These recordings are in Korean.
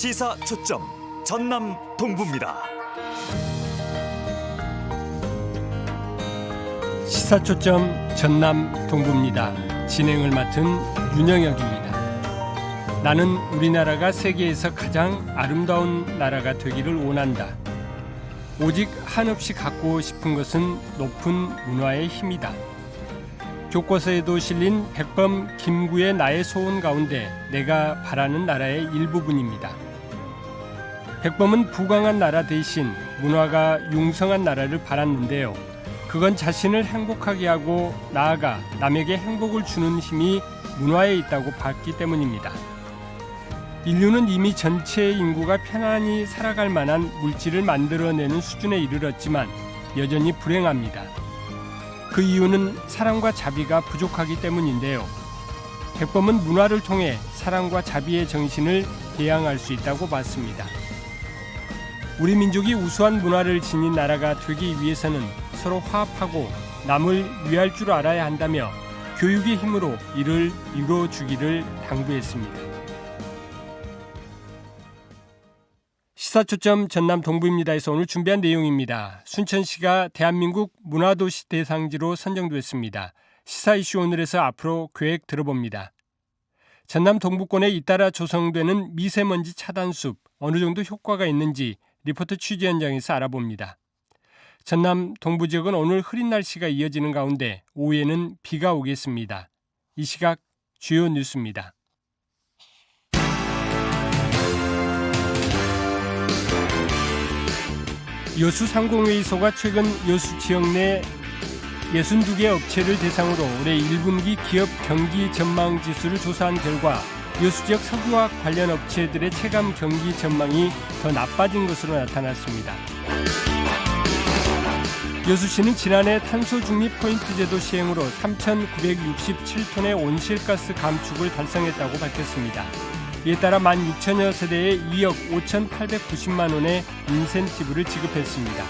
시사 초점 전남 동부입니다. 시사 초점 전남 동부입니다. 진행을 맡은 윤영혁입니다. 나는 우리나라가 세계에서 가장 아름다운 나라가 되기를 원한다. 오직 한없이 갖고 싶은 것은 높은 문화의 힘이다. 교과서에도 실린 백범 김구의 나의 소원 가운데 내가 바라는 나라의 일부분입니다. 백범은 부강한 나라 대신 문화가 융성한 나라를 바랐는데요. 그건 자신을 행복하게 하고 나아가 남에게 행복을 주는 힘이 문화에 있다고 봤기 때문입니다. 인류는 이미 전체 인구가 편안히 살아갈 만한 물질을 만들어내는 수준에 이르렀지만 여전히 불행합니다. 그 이유는 사랑과 자비가 부족하기 때문인데요. 백범은 문화를 통해 사랑과 자비의 정신을 대항할 수 있다고 봤습니다. 우리 민족이 우수한 문화를 지닌 나라가 되기 위해서는 서로 화합하고 남을 위할 줄 알아야 한다며 교육의 힘으로 이를 이루어 주기를 당부했습니다. 시사초점 전남 동부입니다에서 오늘 준비한 내용입니다. 순천시가 대한민국 문화도시 대상지로 선정됐습니다. 시사 이슈 오늘에서 앞으로 계획 들어봅니다. 전남 동부권에 잇따라 조성되는 미세먼지 차단숲 어느 정도 효과가 있는지 리포터 취재 현장에서 알아봅니다. 전남 동부 지역은 오늘 흐린 날씨가 이어지는 가운데 오후에는 비가 오겠습니다. 이 시각 주요 뉴스입니다. 여수 상공회의소가 최근 여수 지역 내 62개 업체를 대상으로 올해 1분기 기업 경기 전망 지수를 조사한 결과 여수 지역 석유화학 관련 업체들의 체감 경기 전망이 더 나빠진 것으로 나타났습니다. 여수시는 지난해 탄소 중립 포인트 제도 시행으로 3,967톤의 온실가스 감축을 달성했다고 밝혔습니다. 이에 따라 16,000여 세대에 2억 5,890만 원의 인센티브를 지급했습니다.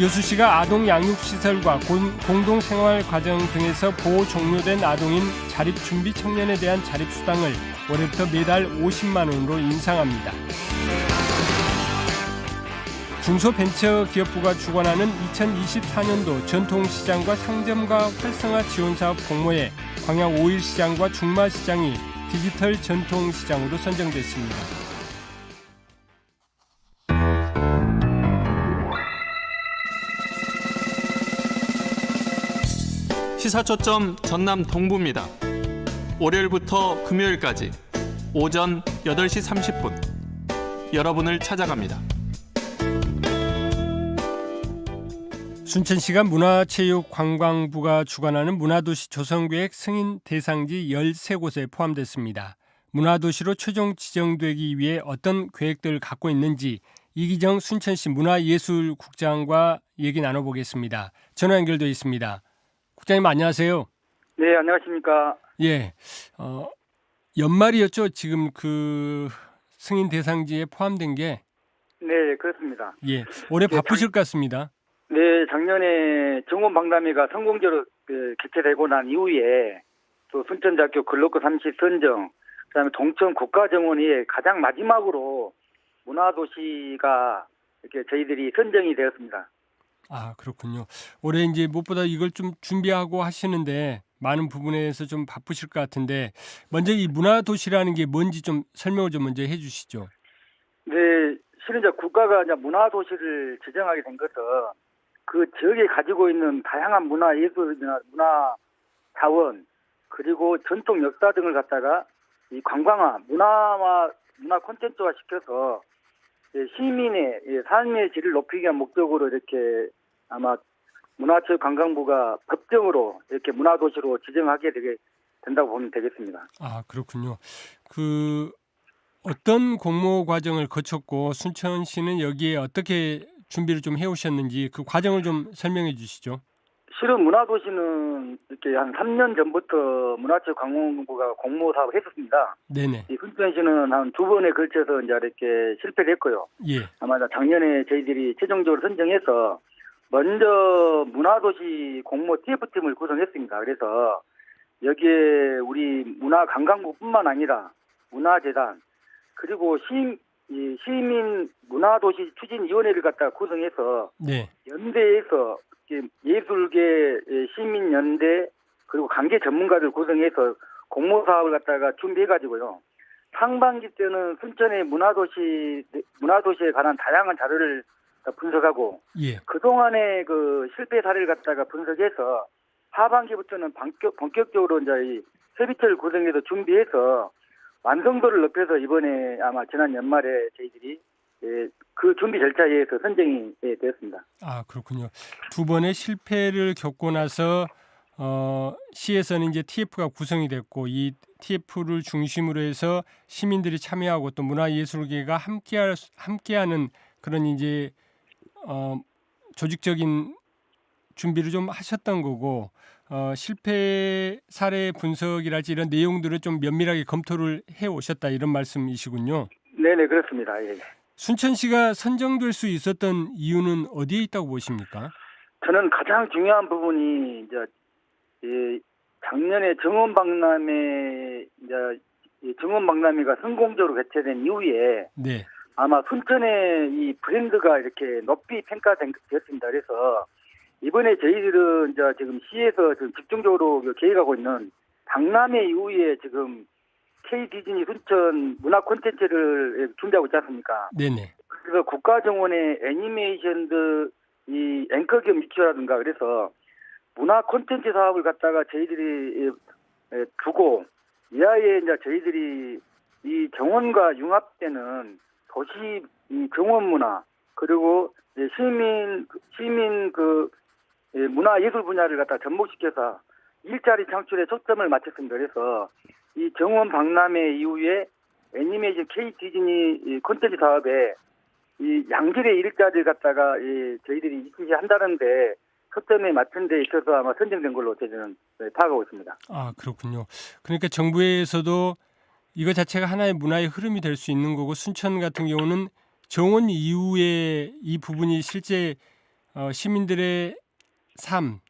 여수 시가 아동 양육시설과 공동생활과정 등에서 보호 종료된 아동인 자립준비 청년에 대한 자립수당을 올해부터 매달 50만 원으로 인상합니다. 중소벤처기업부가 주관하는 2024년도 전통시장과 상점가 활성화 지원사업 공모에 광양 5일 시장과 중마시장이 디지털 전통시장으로 선정됐습니다. 시사초점 전남 동부입니다. 월요일부터 금요일까지 오전 8시 30분 여러분을 찾아갑니다. 순천시가 문화체육관광부가 주관하는 문화도시 조성계획 승인 대상지 13곳에 포함됐습니다. 문화도시로 최종 지정되기 위해 어떤 계획들을 갖고 있는지 이기정 순천시 문화예술국장과 얘기 나눠보겠습니다. 전화 연결돼 있습니다. 국장님 안녕하세요. 네, 안녕하십니까. 예, 어, 연말이었죠. 지금 그 승인 대상지에 포함된 게 네, 그렇습니다. 예, 올해 네, 바쁘실 것 같습니다. 네, 작년에 정원 박람회가 성공적으로 그, 개최되고 난 이후에 또 순천대학교 글로커 30 선정, 그다음에 동천 국가정원이 가장 마지막으로 문화도시가 이렇게 저희들이 선정이 되었습니다. 아 그렇군요. 올해 이제 무엇보다 이걸 좀 준비하고 하시는데 많은 부분에서 좀 바쁘실 것 같은데 먼저 이 문화 도시라는 게 뭔지 좀 설명을 좀 먼저 해 주시죠. 네, 실은 이제 국가가 이제 문화 도시를 지정하게 된 것은 그 지역에 가지고 있는 다양한 문화 예술이나 문화 자원 그리고 전통 역사 등을 갖다가 이 관광화, 문화화, 문화 콘텐츠화 시켜서 예, 시민의 예, 삶의 질을 높이기 위한 목적으로 이렇게 아마 문화체육관광부가 법정으로 이렇게 문화도시로 지정하게 되게 된다고 보면 되겠습니다. 아 그렇군요. 그 어떤 공모 과정을 거쳤고 순천 시는 여기에 어떻게 준비를 좀 해오셨는지 그 과정을 좀 설명해 주시죠. 실은 문화도시는 이렇게 한 3년 전부터 문화체육관광부가 공모 사업을 했었습니다. 네네. 이 순천시는 한 두 번에 걸쳐서 이제 이렇게 실패를 했고요. 예. 아마 작년에 저희들이 최종적으로 선정해서 먼저 문화도시 공모 TF팀을 구성했습니다. 그래서 여기에 우리 문화관광부뿐만 아니라 문화재단 그리고 시, 이 시민 문화도시 추진위원회를 갖다가 구성해서 네. 연대에서 예술계 예, 시민연대 그리고 관계 전문가들 구성해서 공모 사업을 갖다가 준비해가지고요. 상반기 때는 순천의 문화도시 문화도시에 관한 다양한 자료를 분석하고 예. 그동안의 그 실패 사례를 갖다가 분석해서 하반기부터는 본격, 본격적으로 이제 이 협의체를 구성해서 준비해서 완성도를 높여서 이번에 아마 지난 연말에 저희들이 예, 그 준비 절차에 의해서 선정이 예, 되었습니다. 아 그렇군요. 두 번의 실패를 겪고 나서 어, 시에서는 이제 TF가 구성이 됐고 이 TF를 중심으로 해서 시민들이 참여하고 또 문화예술계가 함께할 수- 함께하는 그런 이제 어, 조직적인 준비를 좀 하셨던 거고 어, 실패 사례 분석이랄지 이런 내용들을 좀 면밀하게 검토를 해 오셨다 이런 말씀이시군요. 네네 그렇습니다. 예. 순천시가 선정될 수 있었던 이유는 어디에 있다고 보십니까? 저는 가장 중요한 부분이 이제 이 작년에 정원 박람회 이제 이 정원 박람회가 성공적으로 개최된 이후에 네. 아마 순천의 이 브랜드가 이렇게 높이 평가됐습니다. 그래서 이번에 저희들은 이제 지금 시에서 지금 집중적으로 그 계획하고 있는 박람회 이후에 지금 K 디즈니 순천 문화 콘텐츠를 준비하고 있지 않습니까? 네네. 그래서 국가정원의 애니메이션드 이 앵커 겸 미큐라든가 그래서 문화 콘텐츠 사업을 갖다가 저희들이 에, 에, 두고 이하에 이제 저희들이 이 정원과 융합되는 도시 이 정원 문화 그리고 시민 시민 그 예, 문화 예술 분야를 갖다 접목시켜서 일자리 창출에 초점을 맞췄습니다. 그래서 이 정원 박람회 이후에 애니메이션 K 디즈니 이 콘텐츠 사업에 이 양질의 일자리를 갖다가 이 저희들이 이수시 한다는데 초점에 맞춘 데 있어서 아마 선정된 걸로 저희는 네, 파악하고 있습니다. 아 그렇군요. 그러니까 정부에서도 이거 자체가 하나의 문화의 흐름이 될 수 있는 거고 순천 같은 경우는 정원 이후에 이 부분이 실제 어, 시민들의 삶,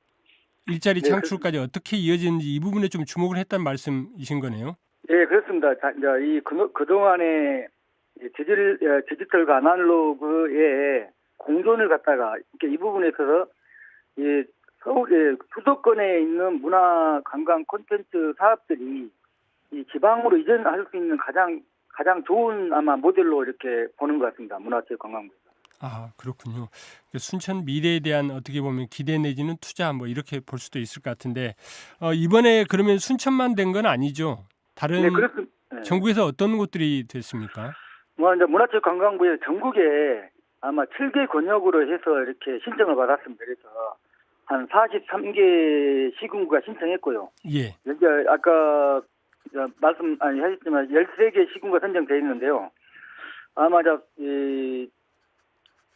일자리 네, 창출까지 어떻게 이어지는지 이 부분에 좀 주목을 했다는 말씀이신 거네요. 예, 그렇습니다. 자, 이제 이 그, 그동안에 이 디지털, 예, 디지털과 아날로그의 공존을 갖다가 이렇게 이 부분에 있어서 이 서울의 수도권에 있는 문화 관광 콘텐츠 사업들이 이 지방으로 이전할 수 있는 가장 가장 좋은 아마 모델로 이렇게 보는 것 같습니다. 문화체육관광부. 아 그렇군요. 그 순천 미래에 대한 어떻게 보면 기대 내지는 투자 뭐 이렇게 볼 수도 있을 것 같은데 어, 이번에 그러면 순천만 된 건 아니죠? 다른 네, 그렇습니다. 네. 전국에서 어떤 곳들이 됐습니까? 뭐 이제 문화체육관광부에 전국에 아마 7개 권역으로 해서 이렇게 신청을 받았습니다. 그래서 한 43개 시군구가 신청했고요. 예, 이제 아까 저 말씀 아니 하셨지만 13개 시군구가 선정돼 있는데요. 아마 저이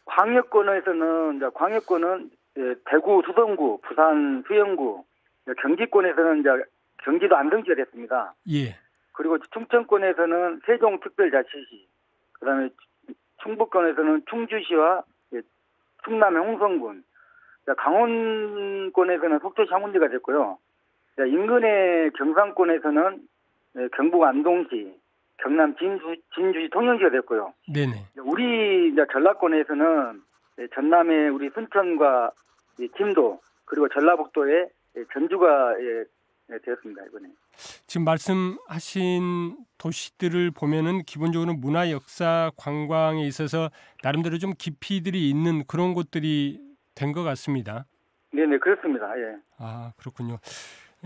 광역권에서는 이제 광역권은 예, 대구 수성구, 부산 수영구, 경기권에서는 이제 경기도 안성시가 됐습니다. 예, 그리고 충청권에서는 세종특별자치시, 그다음에 충북권에서는 충주시와 예, 충남 홍성군, 자, 강원권에서는 속초시 한군데가 됐고요. 자, 인근의 경상권에서는 예, 경북 안동시, 경남 진주, 진주시 통영시가 됐고요. 네네. 우리 이제 전라권에서는 예, 전남의 우리 순천과 이 김도 그리고 전라북도의 예, 전주가 예, 예, 되었습니다 이번에. 지금 말씀하신 도시들을 보면은 기본적으로 문화, 역사, 관광에 있어서 나름대로 좀 깊이들이 있는 그런 곳들이 된 것 같습니다. 네네 그렇습니다. 예. 아 그렇군요.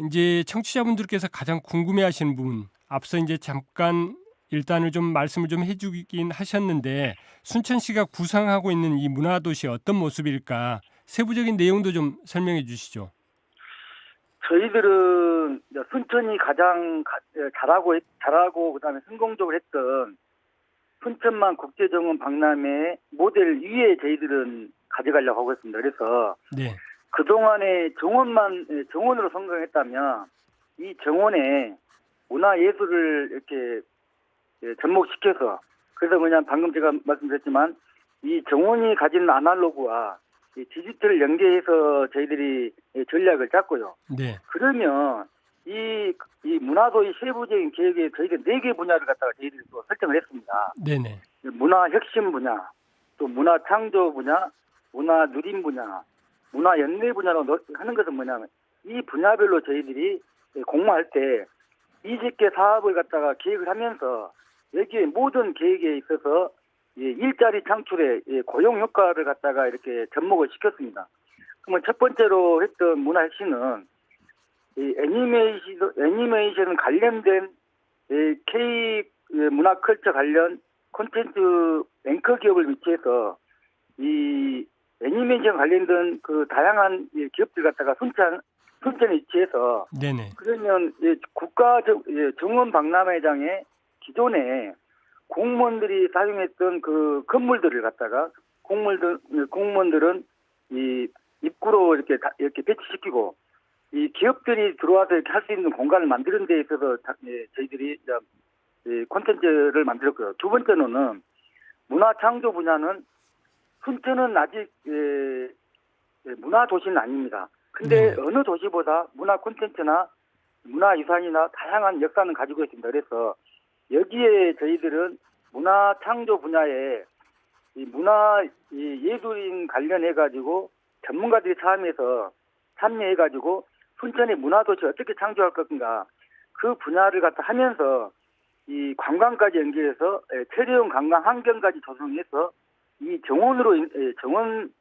이제 청취자분들께서 가장 궁금해하시는 부분 앞서 이제 잠깐 일단을 좀 말씀을 좀 해주긴 하셨는데 순천시가 구상하고 있는 이 문화도시 어떤 모습일까 세부적인 내용도 좀 설명해 주시죠. 저희들은 순천이 가장 가- 예, 잘하고 했- 잘하고 그다음에 성공적으로 했던 순천만 국제정원 박람회 모델 위에 저희들은 가져가려고 하고 있습니다. 그래서 네, 그 동안에 정원만 예, 정원으로 성공했다면 이 정원에 문화 예술을 이렇게 예, 접목시켜서 그래서 그냥 방금 제가 말씀드렸지만 이 정원이 가진 아날로그와 이 디지털을 연계해서 저희들이 예, 전략을 짰고요. 네, 그러면 이, 이 문화도의 세부적인 계획에 저희가 네 개 분야를 갖다가 저희들이 또 설정을 했습니다. 네네. 문화 혁신 분야, 또 문화 창조 분야, 문화 누림 분야, 문화 연대 분야로 넣- 하는 것은 뭐냐면 이 분야별로 저희들이 공모할 때 20개 사업을 갖다가 계획을 하면서 여기에 모든 계획에 있어서 이 일자리 창출에 이 고용 효과를 갖다가 이렇게 접목을 시켰습니다. 그러면 첫 번째로 했던 문화 혁신은 이 애니메이션, 애니메이션 관련된 이 K 문화 컬처 관련 콘텐츠 앵커 기업을 위치해서 이 애니메이션 관련된 그 다양한 이 기업들 갖다가 순천 순천에 위치해서 네네. 그러면 이 국가 정- 예, 정원 박람회장에 기존에 공무원들이 사용했던 그 건물들을 갖다가 공무원들 공무원들은 이 입구로 이렇게 다- 이렇게 배치시키고 이 기업들이 들어와서 이렇게 할 수 있는 공간을 만드는 데 있어서 자- 예, 저희들이 이 콘텐츠를 만들었고요. 두 번째로는 문화 창조 분야는 순천은 아직 예, 예, 문화 도시는 아닙니다. 근데 네. 어느 도시보다 문화 콘텐츠나 문화 유산이나 다양한 역사는 가지고 있습니다. 그래서 여기에 저희들은 문화 창조 분야에 이 문화 이 예술인 관련해 가지고 전문가들이 참여해서 참여해 가지고 순천의 문화 도시 어떻게 창조할 것인가 그 분야를 갖다 하면서 이 관광까지 연결해서 예, 체류형 관광 환경까지 조성해서 이 정원으로 정원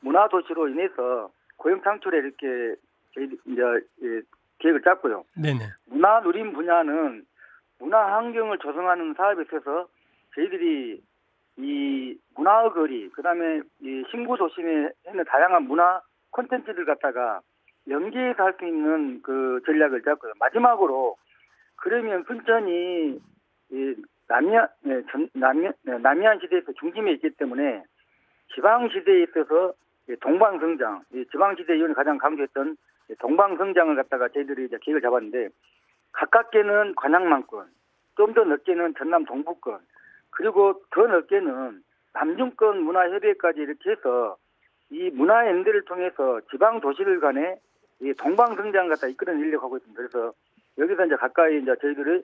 문화 도시로 인해서 고용 창출에 이렇게 저희 이제 예, 계획을 짰고요. 네네. 문화 누림 분야는 문화 환경을 조성하는 사업에 있어서 저희들이 이 문화의 거리, 그 다음에 이 신구 도심에 있는 다양한 문화 콘텐츠를 갖다가 연계해서 할 수 있는 그 전략을 짰고요. 마지막으로 그러면 순천이 이 남해안, 네, 전, 남해, 네, 남해안 시대에서 중심에 있기 때문에 지방 시대에 있어서 이 동방 성장, 이 지방 시대 이후에 가장 강조했던 이 동방 성장을 갖다가 저희들이 이제 계획을 잡았는데 가깝게는 관악만권, 좀 더 넓게는 전남 동부권, 그리고 더 넓게는 남중권 문화협의회까지 이렇게 해서 이 문화연대를 통해서 지방 도시를 간에 이 동방 성장을 갖다 이끌어내려고 하고 있습니다. 그래서 여기서 이제 가까이 이제 저희들이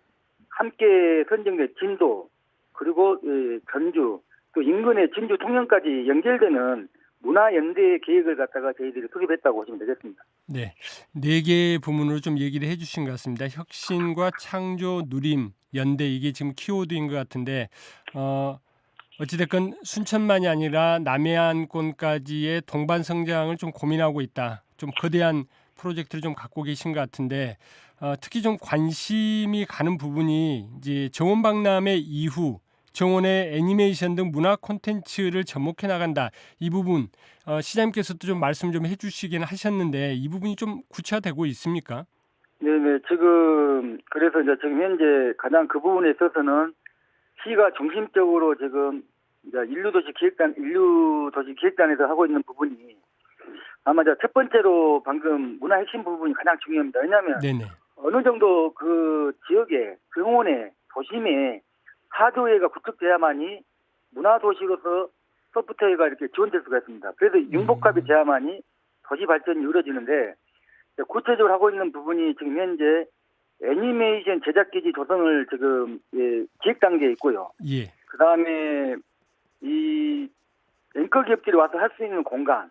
함께 선정된 진도, 그리고 이 전주, 또 인근의 진주 통영까지 연결되는 문화연대 계획을 갖다가 저희들이 수립했다고 보시면 되겠습니다. 네. 네 개의 부문으로 좀 얘기를 해 주신 것 같습니다. 혁신과 창조, 누림, 연대 이게 지금 키워드인 것 같은데 어 어찌됐건 순천만이 아니라 남해안권까지의 동반 성장을 좀 고민하고 있다. 좀 거대한 프로젝트를 좀 갖고 계신 것 같은데 어, 특히 좀 관심이 가는 부분이 이제 정원 박람회 이후 정원의 애니메이션 등 문화 콘텐츠를 접목해 나간다. 이 부분 어, 시장님께서도 좀 말씀 좀 해주시긴 하셨는데 이 부분이 좀 구체화되고 있습니까? 네네, 지금, 그래서 이제 지금 현재 가장 그 부분에 있어서는 시가 중심적으로 지금 이제 인류도시 기획단, 인류도시 기획단에서 하고 있는 부분이 아마 첫 번째로 방금 문화 핵심 부분이 가장 중요합니다. 왜냐하면 네네. 어느 정도 그 지역에, 병원에, 도심에 하드웨어가 구축돼야만이 문화도시로서 소프트웨어가 이렇게 지원될 수가 있습니다. 그래서 융복합이 돼야만이 도시 발전이 이루어지는데 구체적으로 하고 있는 부분이 지금 현재 애니메이션 제작기지 조성을 지금 예, 기획 단계에 있고요. 예. 그 다음에 이 앵커 기업들이 와서 할 수 있는 공간,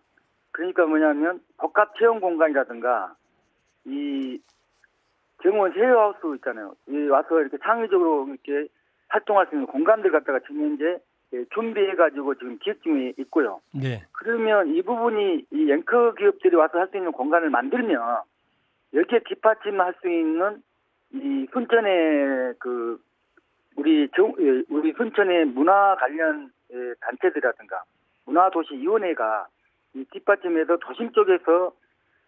그러니까 뭐냐면 복합 체험 공간이라든가 이 정원 쉐어하우스 있잖아요. 이 와서 이렇게 창의적으로 이렇게 활동할 수 있는 공간들 갖다가 지금 현재 예, 준비해가지고 지금 기획 중에 있고요. 네. 그러면 이 부분이 이 앵커 기업들이 와서 할 수 있는 공간을 만들면 여기에 뒷받침할 수 있는 이 순천의 그 우리 정, 예, 우리 순천의 문화 관련 예, 단체들이라든가 문화도시위원회가 이 뒷받침해서 도심 쪽에서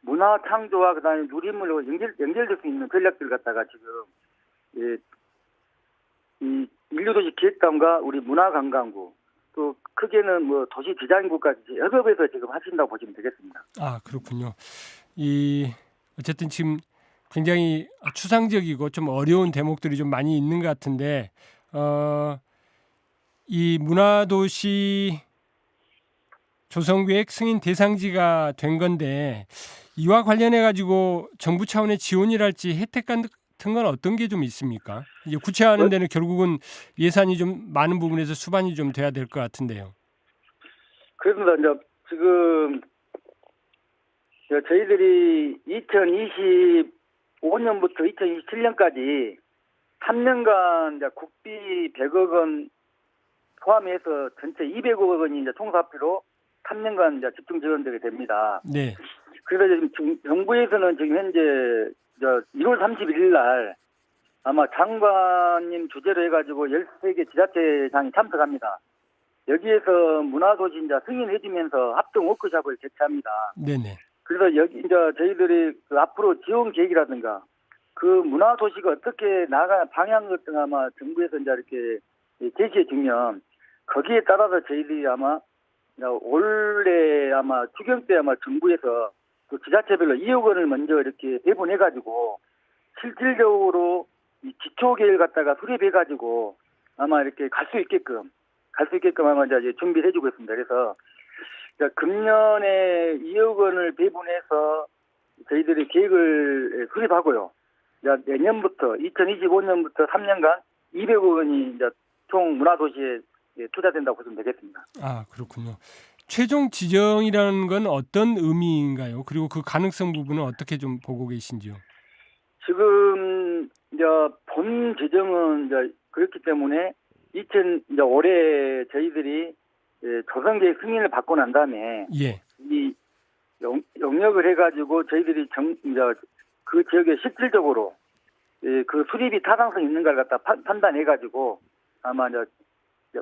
문화 창조와 그다음에 누림으로 연결 연결될 수 있는 전략들 갖다가 지금 예, 이 인류도시 기획단과 우리 문화관광부 또 크게는 뭐 도시 디자인국까지 협업해서 지금 하신다고 보시면 되겠습니다. 아 그렇군요. 이 어쨌든 지금 굉장히 추상적이고 좀 어려운 대목들이 좀 많이 있는 것 같은데 어, 이 문화도시 조성계획 승인 대상지가 된 건데 이와 관련해 가지고 정부 차원의 지원이랄지 혜택 같은 건 어떤 게 좀 있습니까? 이제 구체화하는 데는 결국은 예산이 좀 많은 부분에서 수반이 좀 돼야 될 것 같은데요. 그렇습니다. 이제 지금 저- 저희들이 2025년부터 2027년까지 3년간 이제 국비 100억 원 포함해서 전체 200억 원이 이제 총사표로 3년간 이제 집중 지원되게 됩니다. 네. 그래서 지금 정- 정부에서는 지금 현재 저 1월 31일 날 아마 장관님 주재로 해가지고 13개 지자체장이 참석합니다. 여기에서 문화도시 이제 승인해주면서 합동 워크숍을 개최합니다. 네네. 그래서 여기 이제 저희들이 그 앞으로 지원 계획이라든가 그 문화도시가 어떻게 나가 방향 같은 거 아마 정부에서 이제 이렇게 제시해 주면 거기에 따라서 저희들이 아마 올해 아마 추경 때 아마 정부에서 그 지자체별로 2억 원을 먼저 이렇게 배분해 가지고 실질적으로 이 기초 계획 갖다가 수립해 가지고 아마 이렇게 갈 수 있게끔 갈 수 있게끔 아마 이제 준비를 해주고 있습니다. 그래서 자, 금년에 2억 원을 배분해서 저희들이 계획을 수립하고요. 자, 내년부터 2025년부터 3년간 200억 원이 이제 총 문화도시에 예, 투자된다고 보시면 되겠습니다. 아 그렇군요. 최종 지정이라는 건 어떤 의미인가요? 그리고 그 가능성 부분은 어떻게 좀 보고 계신지요? 지금 이제 본 지정은 이제 그렇기 때문에 2000 이제 올해 저희들이 예, 조성계획 승인을 받고 난 다음에 예. 이 영, 영역을 해가지고 저희들이 정, 이제 그 지역에 실질적으로 예, 그 수립이 타당성 있는가를 갖다 판- 판단해가지고 아마 이제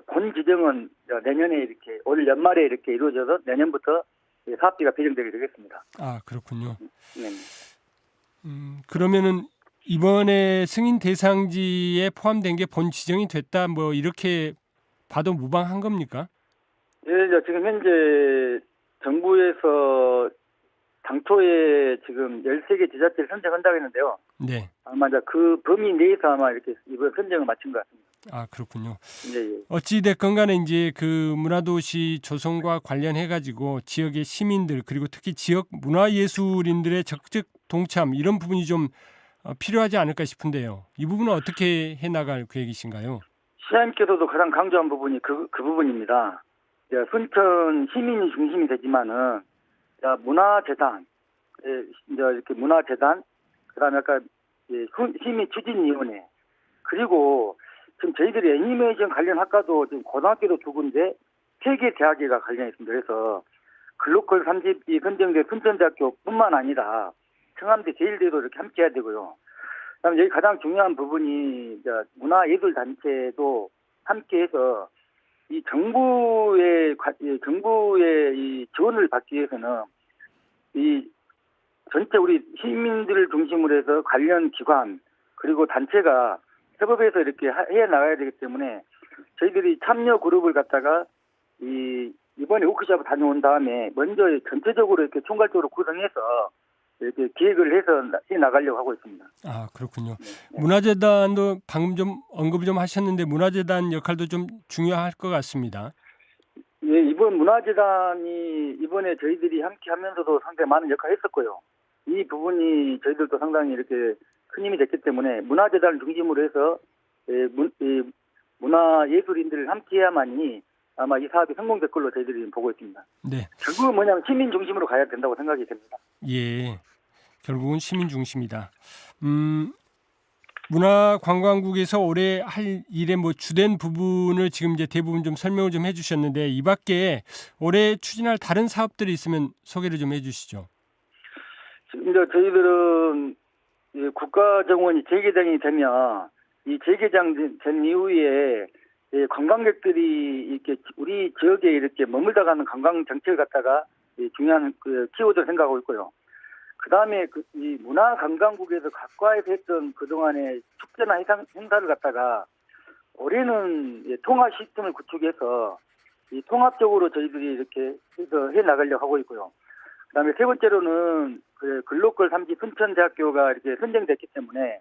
본 지정은 내년에 이렇게 올 연말에 이렇게 이루어져서 내년부터 예, 사업비가 배정되게 되겠습니다. 아 그렇군요. 네. 음, 그러면은 이번에 승인 대상지에 포함된 게 본 지정이 됐다 뭐 이렇게 봐도 무방한 겁니까? 예, 지금 현재 정부에서 당초에 지금 13개 지자체를 선정한다고 했는데요. 네. 아마 그 범위 내에서 아마 이렇게 이번 선정을 마친 것 같습니다. 아 그렇군요. 예, 예. 어찌 됐건 간에 이제 그 문화도시 조성과 관련해 가지고 지역의 시민들 그리고 특히 지역 문화예술인들의 적극 동참 이런 부분이 좀 어, 필요하지 않을까 싶은데요. 이 부분은 어떻게 해 나갈 계획이신가요? 시장님께서도 가장 강조한 부분이 그, 그 부분입니다. 이제 순천 시민이 중심이 되지만은 문화재단, 예, 이제 이렇게 문화재단, 그다음에 아까 시민 추진위원회 그리고 지금 저희들이 애니메이션 관련 학과도 지금 고등학교도 두 군데 세 개 대학교가 관련해 있습니다. 그래서 글로컬 30이 선정된 순천대학교뿐만 아니라 청암대 제일대도 이렇게 함께 해야 되고요. 그다음에 여기 가장 중요한 부분이 문화예술단체도 함께해서 이 정부의 정부의 이 지원을 받기 위해서는 이 전체 우리 시민들을 중심으로 해서 관련 기관 그리고 단체가 협업해서 이렇게 하- 해 나가야 되기 때문에 저희들이 참여 그룹을 갖다가 이 이번에 워크숍을 다녀온 다음에 먼저 전체적으로 이렇게 총괄적으로 구성해서 이렇게 기획을 해서 나- 해 나가려고 하고 있습니다. 아 그렇군요. 네. 문화재단도 방금 좀 언급을 좀 하셨는데 문화재단 역할도 좀 중요할 것 같습니다. 예, 이번 문화재단이 이번에 저희들이 함께 하면서도 상당히 많은 역할을 했었고요. 이 부분이 저희들도 상당히 이렇게 큰 힘이 됐기 때문에 문화재단을 중심으로 해서 예, 문, 이 문화예술인들을 함께 해야만이 아마 이 사업이 성공될 걸로 저희들이 보고 있습니다. 네. 결국은 뭐냐면 시민 중심으로 가야 된다고 생각이 됩니다. 예. 결국은 시민 중심이다. 음, 문화관광국에서 올해 할 일의 뭐 주된 부분을 지금 이제 대부분 좀 설명을 좀 해주셨는데 이 밖에 올해 추진할 다른 사업들이 있으면 소개를 좀 해주시죠. 지금 이제 저희들은 이 국가 정원이 재개장이 되면 이 재개장 된- 된 이후에 이 관광객들이 이렇게 우리 지역에 이렇게 머물다 가는 관광 정책을 갖다가 이 중요한 그 키워드를 생각하고 있고요. 그 다음에 그 이 문화관광국에서 각과에서 했던 그동안의 축제나 행사, 행사를 갖다가 올해는 이 통합 시스템을 구축해서 이 통합적으로 저희들이 이렇게 해서 해 나가려고 하고 있고요. 그다음에 세 번째로는 그 글로컬 3기 순천대학교가 이렇게 선정됐기 때문에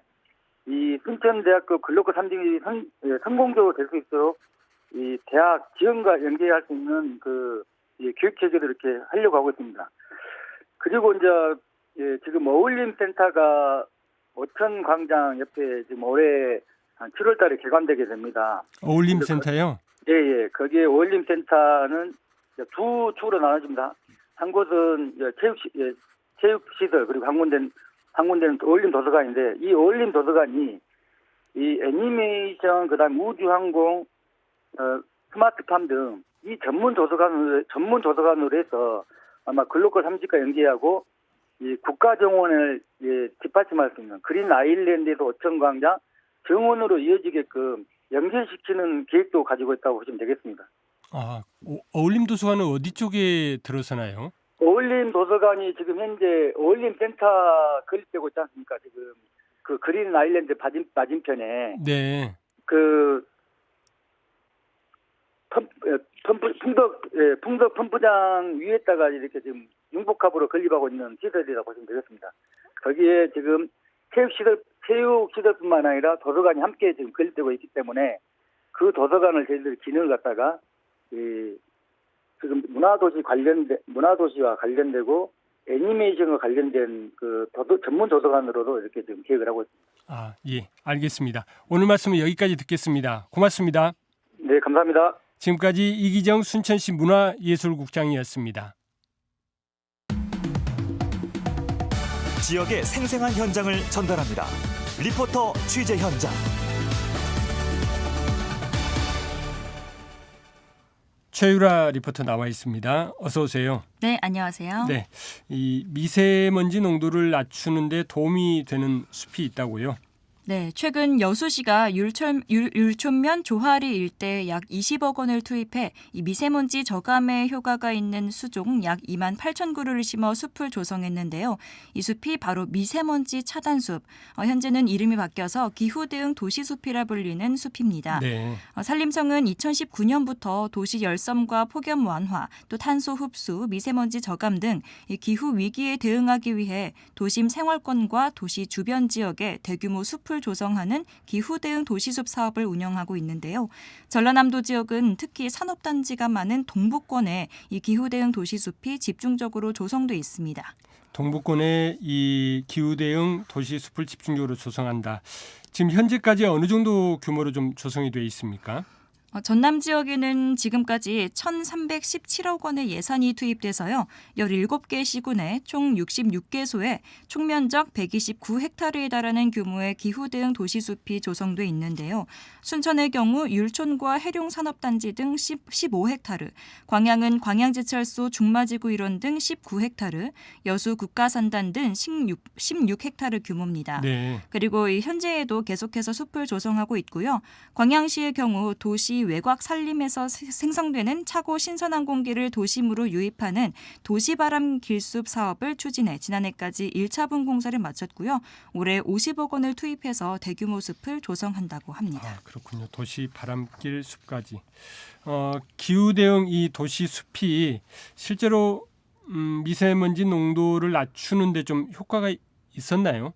이 순천대학교 글로컬 3기 선, 예, 성공적으로 될 수 있도록 이 대학 지원과 연계할 수 있는 그이 교육 체계를 이렇게 하려고 하고 있습니다. 그리고 이제 예, 지금 어울림 센터가 어천 광장 옆에 지금 올해 한 7월 달에 개관되게 됩니다. 어울림 센터요. 예, 예. 거기에 어울림 센터는 두 축으로 나눠집니다. 한 곳은 체육 시, 예, 체육 시설 그리고 한 군데는 어울림 도서관인데 이 어울림 도서관이 이 애니메이션 그다음 우주 항공 어, 스마트팜 등 이 전문 도서관을 전문 도서관으로 해서 아마 글로컬 3지과 연계하고 이 국가 정원을 예, 뒷받침할 수 있는 그린 아일랜드에서 어천광장 정원으로 이어지게끔 연계시키는 계획도 가지고 있다고 보시면 되겠습니다. 아, 어, 어울림 도서관은 어디 쪽에 들어서나요? 어울림 도서관이 지금 현재 어울림 센터 건립되고 있지 않습니까? 지금 그 그린 아일랜드 맞은, 맞은편에 네. 그 펌, 에, 펌프, 풍덕, 예, 풍덕 펌프장 위에다가 이렇게 지금 융복합으로 건립하고 있는 시설이라고 보시면 되겠습니다. 거기에 지금 체육시설, 체육시설뿐만 아니라 도서관이 함께 지금 건립되고 있기 때문에 그 도서관을 저희들이 기능을 갖다가 이 지금 문화도시 관련 문화도시와 관련되고 애니메이션과 관련된 그 도서, 전문 도서관으로도 이렇게 지금 계획을 하고 있습니다. 아, 예. 알겠습니다. 오늘 말씀은 여기까지 듣겠습니다. 고맙습니다. 네, 감사합니다. 지금까지 이기정 순천시 문화예술국장이었습니다. 지역의 생생한 현장을 전달합니다. 리포터 취재 현장. 최유라 리포터 나와 있습니다. 어서 오세요. 네, 안녕하세요. 네. 이 미세먼지 농도를 낮추는데 도움이 되는 숲이 있다고요. 네, 최근 여수시가 율촌, 율, 율촌면 조화리 일대에 약 20억 원을 투입해 이 미세먼지 저감에 효과가 있는 수종 약 2만 8천 그루를 심어 숲을 조성했는데요. 이 숲이 바로 미세먼지 차단숲. 어, 현재는 이름이 바뀌어서 기후 대응 도시숲이라 불리는 숲입니다. 네. 어, 산림청은 2019년부터 도시 열섬과 폭염 완화, 또 탄소 흡수, 미세먼지 저감 등이 기후 위기에 대응하기 위해 도심 생활권과 도시 주변 지역에 대규모 숲을 조성하는 기후 대응 도시숲 사업을 운영하고 있는데요. 전라남도 지역은 특히 산업단지가 많은 동북권에 이 기후 대응 도시숲이 집중적으로 조성돼 있습니다. 동북권에 이 기후 대응 도시 숲을 집중적으로 조성한다. 지금 현재까지 어느 정도 규모로 좀 조성이 돼 있습니까? 어, 전남 지역에는 지금까지 1,317억 원의 예산이 투입돼서요. 17개 시군에 총 66개소에 총면적 129헥타르에 달하는 규모의 기후 대응 도시숲이 조성돼 있는데요. 순천의 경우 율촌과 해룡 산업단지 등 10, 15헥타르, 광양은 광양제철소 중마지구 일원 등 19헥타르, 여수 국가산단 등 16, 16헥타르 규모입니다. 네. 그리고 이 현재에도 계속해서 숲을 조성하고 있고요. 광양시의 경우 도시 외곽 산림에서 세- 생성되는 차고 신선한 공기를 도심으로 유입하는 도시바람 길숲 사업을 추진해 지난해까지 1차 분 공사를 마쳤고요. 올해 50억 원을 투입해서 대규모 숲을 조성한다고 합니다. 아, 그렇군요. 도시 바람길 숲까지. 어, 기후 대응 이 도시 숲이 실제로 음, 미세먼지 농도를 낮추는데 좀 효과가 있었나요?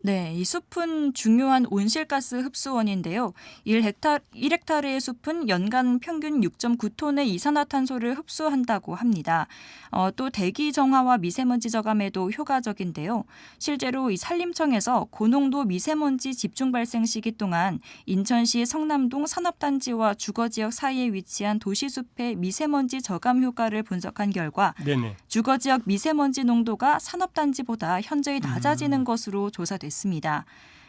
네, 이 숲은 중요한 온실가스 흡수원인데요. 1헥타, 1헥타르의 숲은 연간 평균 6.9톤의 이산화탄소를 흡수한다고 합니다. 어, 또 대기 정화와 미세먼지 저감에도 효과적인데요. 실제로 이 산림청에서 고농도 미세먼지 집중 발생 시기 동안 인천시 성남동 산업단지와 주거지역 사이에 위치한 도시숲의 미세먼지 저감 효과를 분석한 결과 네네. 주거지역 미세먼지 농도가 산업단지보다 현저히 낮아지는 것으로 조사됐습니다.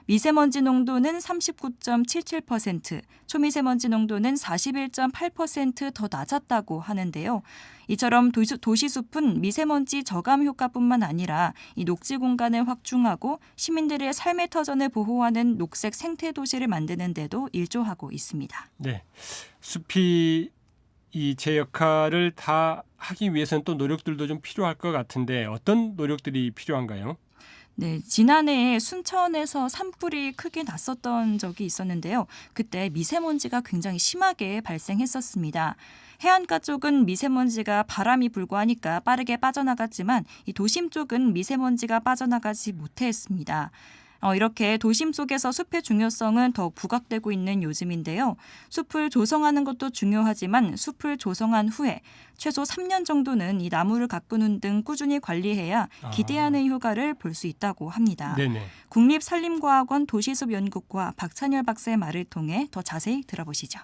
미세먼지 농도는 39.77%, 초미세먼지 농도는 41.8%더 낮았다고 하는데요. 이처럼 도시, 도시 숲은 미세먼지 저감 효과뿐만 아니라 이 녹지 공간을 확충하고 시민들의 삶의 터전을 보호하는 녹색 생태 도시를 만드는 데도 일조하고 있습니다. 네. 숲이 이 제 역할을 다 하기 위해서는 또 노력들도 좀 필요할 것 같은데 어떤 노력들이 필요한가요? 네, 지난해에 순천에서 산불이 크게 났었던 적이 있었는데요. 그때 미세먼지가 굉장히 심하게 발생했었습니다. 해안가 쪽은 미세먼지가 바람이 불고 하니까 빠르게 빠져나갔지만 이 도심 쪽은 미세먼지가 빠져나가지 못했습니다. 어, 이렇게 도심 속에서 숲의 중요성은 더욱 부각되고 있는 요즘인데요. 숲을 조성하는 것도 중요하지만 숲을 조성한 후에 최소 3년 정도는 이 나무를 가꾸는 등 꾸준히 관리해야 아. 기대하는 효과를 볼 수 있다고 합니다. 네네. 국립산림과학원 도시숲연구과 박찬열 박사의 말을 통해 더 자세히 들어보시죠.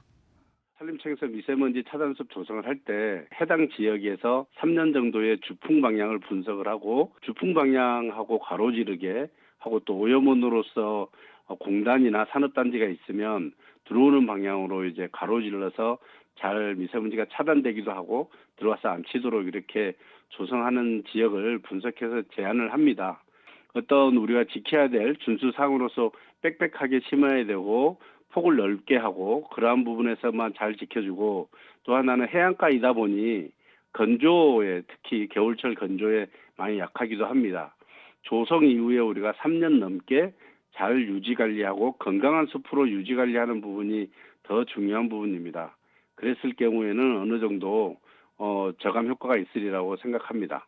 산림청에서 미세먼지 차단숲 조성을 할 때 해당 지역에서 3년 정도의 주풍 방향을 분석을 하고 주풍 방향하고 가로지르게 하고 또 오염원으로서 어, 공단이나 산업단지가 있으면 들어오는 방향으로 이제 가로질러서 잘 미세먼지가 차단되기도 하고 들어와서 안 치도록 이렇게 조성하는 지역을 분석해서 제안을 합니다. 어떤 우리가 지켜야 될 준수사항으로서 빽빽하게 심어야 되고 폭을 넓게 하고 그러한 부분에서만 잘 지켜주고 또 하나는 해안가이다 보니 건조에 특히 겨울철 건조에 많이 약하기도 합니다. 조성 이후에 우리가 3년 넘게 잘 유지 관리하고 건강한 숲으로 유지 관리하는 부분이 더 중요한 부분입니다. 그랬을 경우에는 어느 정도 어, 저감 효과가 있으리라고 생각합니다.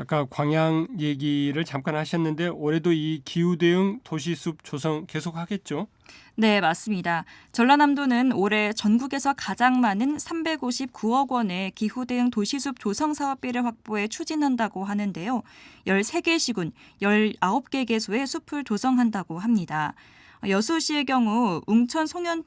아까 광양 얘기를 잠깐 하셨는데 올해도 이 기후 대응 도시숲 조성 계속하겠죠? 네, 맞습니다. 전라남도는 올해 전국에서 가장 많은 359억 원의 기후 대응 도시숲 조성 사업비를 확보해 추진한다고 하는데요. 13개 시군, 19개 개소의 숲을 조성한다고 합니다. 여수시의 경우 웅천 송현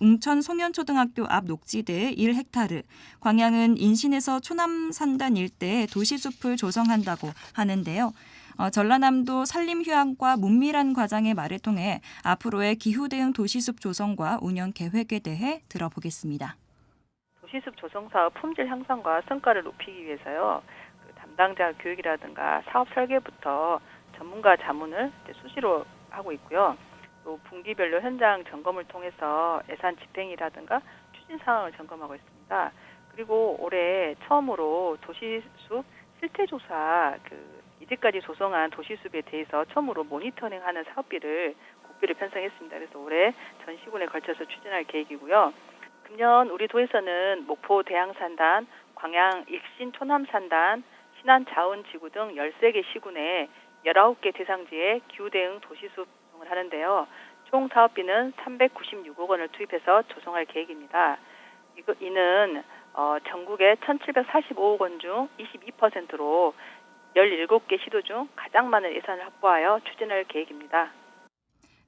웅천 송현초등학교 앞 녹지대 1헥타르, 광양은 인신에서 초남산단 일대에 도시숲을 조성한다고 하는데요. 어, 전라남도 산림휴양과 문밀한 과장의 말을 통해 앞으로의 기후 대응 도시숲 조성과 운영 계획에 대해 들어보겠습니다. 도시숲 조성 사업 품질 향상과 성과를 높이기 위해서요. 그 담당자 교육이라든가 사업 설계부터 전문가 자문을 수시로 하고 있고요. 또 분기별로 현장 점검을 통해서 예산 집행이라든가 추진 상황을 점검하고 있습니다. 그리고 올해 처음으로 도시숲 실태 조사 그 이제까지 조성한 도시숲에 대해서 처음으로 모니터링하는 사업비를 국비를 편성했습니다. 그래서 올해 전 시군에 걸쳐서 추진할 계획이고요. 금년 우리 도에서는 목포 대양산단, 광양 익신 초남산단, 신안 자운지구 등 13개 시군에 19개 대상지에 기후대응 도시숲 조성을 하는데요. 총 사업비는 396억 원을 투입해서 조성할 계획입니다. 이거, 이는 어, 전국의 1,745억 원 중 22%로 17개 시도 중 가장 많은 예산을 확보하여 추진할 계획입니다.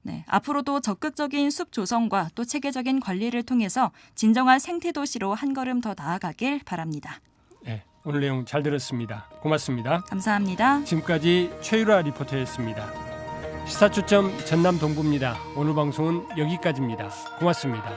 네, 앞으로도 적극적인 숲 조성과 또 체계적인 관리를 통해서 진정한 생태 도시로 한 걸음 더 나아가길 바랍니다. 네, 오늘 내용 잘 들었습니다. 고맙습니다. 감사합니다. 지금까지 최유라 리포터였습니다. 시사초점 전남 동부입니다. 오늘 방송은 여기까지입니다. 고맙습니다.